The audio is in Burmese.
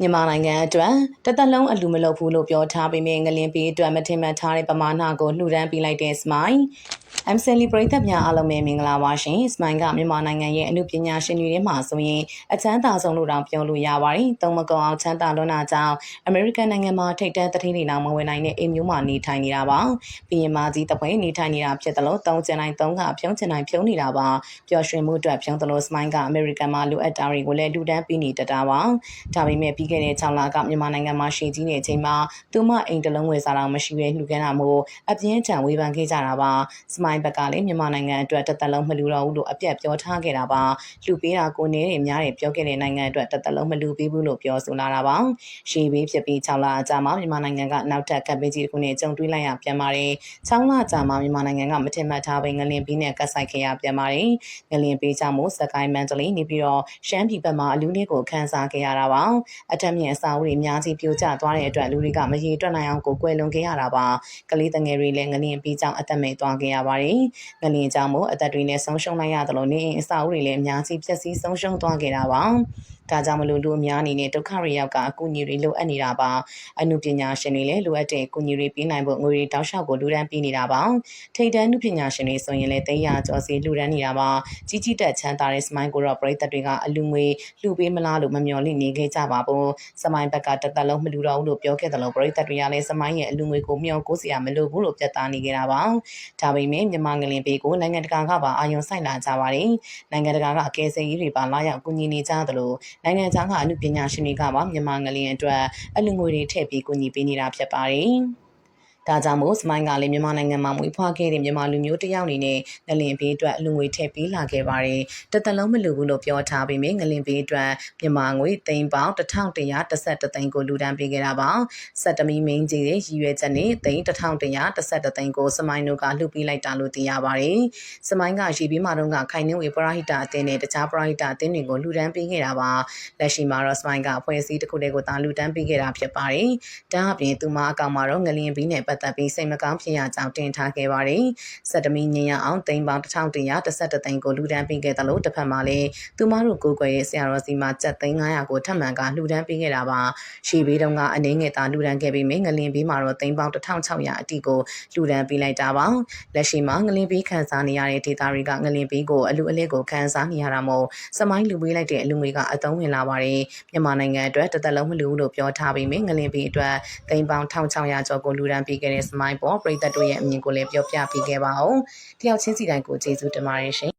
မြန်မာနိုင်ငံအတွက်တစ်သက်လုံးအလူမလုပ်ဘူးလို့ပြောထားပေမဲ့ငလင်းပေးအတွက်မထင်မှတ်ထားတဲ့ပမာဏကိုလှူဒန်းပေးလိုက်တဲ့ Smile I'm Celebrate များအားလုံးပဲမင်္ဂလာပါရှင် Smile ကမြန်မာနိုင်ငံရဲ့အမှုပညာရှင်တွေထဲမှာဆိုရင်အချမ်းသာဆုံးလို့တောင်ပြောလို့ရပါတယ်။သုံးမကုံအောင်ချမ်းသာလွန်းတာကြောင့် American နိုင်ငံမှာထိတ်တန်းတတိတွေလောက်မဝင်နိုင်တဲ့အိမ်မျိုးမှာနေထိုင်နေတာပါ။ပြီးရင်မာကြီးတပွဲနေထိုင်နေတာဖြစ်တယ်လို့သုံးချင်တိုင်းသုံးကဖြုံးချင်တိုင်းဖြုံးနေတာပါ။ပျော်ရွှင်မှုအတွက်ဖြုံးတယ်လို့ Smile က American မှာလိုအပ်တာတွေကိုလည်းလှူဒန်းပေးနေတတ်တာပါ။ဒါပေမဲ့ပြီးခဲ့တဲ့6လကမြန်မာနိုင်ငံမှာရှေ့ကြီးနေချိန်မှာသူမအိမ်တလုံးဝယ်စားတော့မရှိဘဲလှူခန်းတာမို့အပြင်းထန်ဝေဖန်ခဲ့ကြတာပါ။စမိုင်းဘက်ကလည်းမြန်မာနိုင်ငံအတွက်တစ်သက်လုံးမလူတော့ဘူးလို့အပြတ်ပြောထားခဲ့တာပါ။လှူပေးတာကိုနေတယ်များတယ်ပြောခဲ့တဲ့နိုင်ငံအတွက်တစ်သက်လုံးမလူပေးဘူးလို့ပြောဆိုလာတာပါ။ရှေ့ဘေးဖြစ်ပြီး6လအကြာမှာမြန်မာနိုင်ငံကနောက်ထပ်ကပ်ပေးကြီးတစ်ခုနဲ့ကြုံတွေ့လိုက်ရပြန်ပါတယ်။6လအကြာမှာမြန်မာနိုင်ငံကမထင်မှတ်ထားဘဲငလင်ပြီးနဲ့ကတ်ဆိုင်ခဲ့ရပြန်ပါတယ်။ငလင်ပေးကြောင့်မို့စကိုင်းမန်တလီနေပြီးတော့ရှမ်းပြည်ဘက်မှာအလူးလေးကိုခန်းစားခဲ့ရတာပါ။အထက်မြင့်အစာအုပ်တွေအများကြီးပြိုကျသွားတဲ့အတွက်လူတွေကမရေတွက်နိုင်အောင်ကိုကွယ်လွန်ခဲ့ရတာပါကလေးတငယ်တွေလည်းငလျင်ပြီးကြောင်းအသက်မဲ့သွားခဲ့ရပါတယ်ငလျင်ကြောင့်မို့အသက်တွေနဲ့ဆုံးရှုံးလိုက်ရတယ်လို့နေအိမ်အစာအုပ်တွေလည်းအများကြီးပျက်စီးဆုံးရှုံးသွားခဲ့တာပါဒါကြောင့်မလို့လူအများအနေနဲ့ဒုက္ခတွေရောက်ကအကူအညီတွေလိုအပ်နေတာပါအမှုပညာရှင်တွေလည်းလိုအပ်တဲ့အကူအညီတွေပေးနိုင်ဖို့ငွေတွေတောက်လျှောက်ကိုလူဒန်းပေးနေတာပါထိတ်တန်းမှုပညာရှင်တွေဆိုရင်လည်းသိရကြောစီလူဒန်းနေတာပါကြီးကြီးတက်ချမ်းသာတဲ့စမိုင်းကိုတော့ပရိသတ်တွေကအလူငွေလှူပေးမလားလို့မမျှော်လင့်နေခဲ့ကြပါဘူးစမိုင်းဘက်ကတသက်လုံးမလူတော့ဘူးလို့ပြောခဲ့တယ်လို့ပရိသတ်တွေကလည်းစမိုင်းရဲ့အလူငွေကိုမျှော်ကိုးစရာမလိုဘူးလို့ပြတ်သားနေကြတာပါဒါပေမဲ့မြန်မာငလင်ပေးကိုနိုင်ငံတကာကပါအာရုံစိုက်လာကြပါတယ်နိုင်ငံတကာကအကယ်ဆယ်ရေးတွေပါလာရောက်ကူညီနေကြသလိုနိုင်ငံခြားကအမှုပညာရှင်တွေကပါမြန်မာငလင်အတွက်အလူငွေတွေထည့်ပြီးကူညီပေးနေတာဖြစ်ပါတယ် ဒါကြောင့်မို့စမိုင်းကလည်းမြန်မာနိုင်ငံမှာမွေးဖွားခဲ့တဲ့မြန်မာလူမျိုးတစ်ယောက်အနေနဲ့ငလင်ဘေးအတွက်အလူငွေထည့်ပေးလာခဲ့ပါတယ်။တသက်လုံးမလူဘူးလို့ပြောထားပေမဲ့ငလင်ဘေးအတွက်မြန်မာငွေသိန်းပေါင်း1113သိန်းကိုလူဒန်းပေးခဲ့တာပါ။စက်တမီမင်းကြီးရဲ့ရည်ရွယ်ချက်နဲ့သိန်း1113သိန်းကိုစမိုင်းတို့ကလှုပ်ပေးလိုက်တာလို့သိရပါတယ်။စမိုင်းကရေဘေးမှာတော့ခိုင်နှင်းဝေပရာဟိတအသင်းနဲ့တခြားပရာဟိတအသင်းတွေကိုလူဒန်းပေးခဲ့တာပါ။လက်ရှိမှာတော့စမိုင်းကအဖွဲ့အစည်းတစ်ခုတည်းကိုသာလူဒန်းပေးခဲ့တာဖြစ်ပါတယ်။ဒါအပြင်သူမအကောင်မှာတော့ငလင်ဘေးနဲ့ပတ်သက်ပြီးစိတ်မကောင်းဖြစ်ရကြောင်းတင်ထားခဲ့ပါတယ်။စက်တမီညင်ရအောင်တိမ်ပေါင်း1113သိန်းကိုလူဒန်းပေးခဲ့တယ်လို့တစ်ဖက်မှာလည်းသူမတို့ကိုယ်ွယ်ရဲ့ဆရာတော်စီမှာကျပ်သိန်း900ကိုထပ်မံကလူဒန်းပေးခဲ့တာပါ။ရှီဘေးတုန်းကအနေငယ်သာလူဒန်းခဲ့ပြီးမြငလင်ဘေးမှာတော့သိန်းပေါင်း1600အတိကိုလူဒန်းပေးလိုက်တာပါ။လက်ရှိမှာငလင်ဘေးခံစားနေရတဲ့ဒေသတွေကငလင်ဘေးကိုအလူအလဲကိုခံစားနေရတာမို့စမိုင်းလူပေးလိုက်တဲ့အလူငွေကအသုံးဝင်လာပါတယ်။မြန်မာနိုင်ငံအတွက်တစ်သက်လုံးမလူဘူးလို့ပြောထားပြီးမြငလင်ဘေးအတွက်သိန်းပေါင်း1600ကျော်ကိုလူဒန်းပေးခဲ့တဲ့စမိုင်းပေါ်ပြည်သက်တို့ရဲ့အမြင်ကိုလည်းပြောပြပေးခဲ့ပါဦး။တယောက်ချင်းစီတိုင်းကိုကျေးဇူးတင်ပါတယ်ရှင်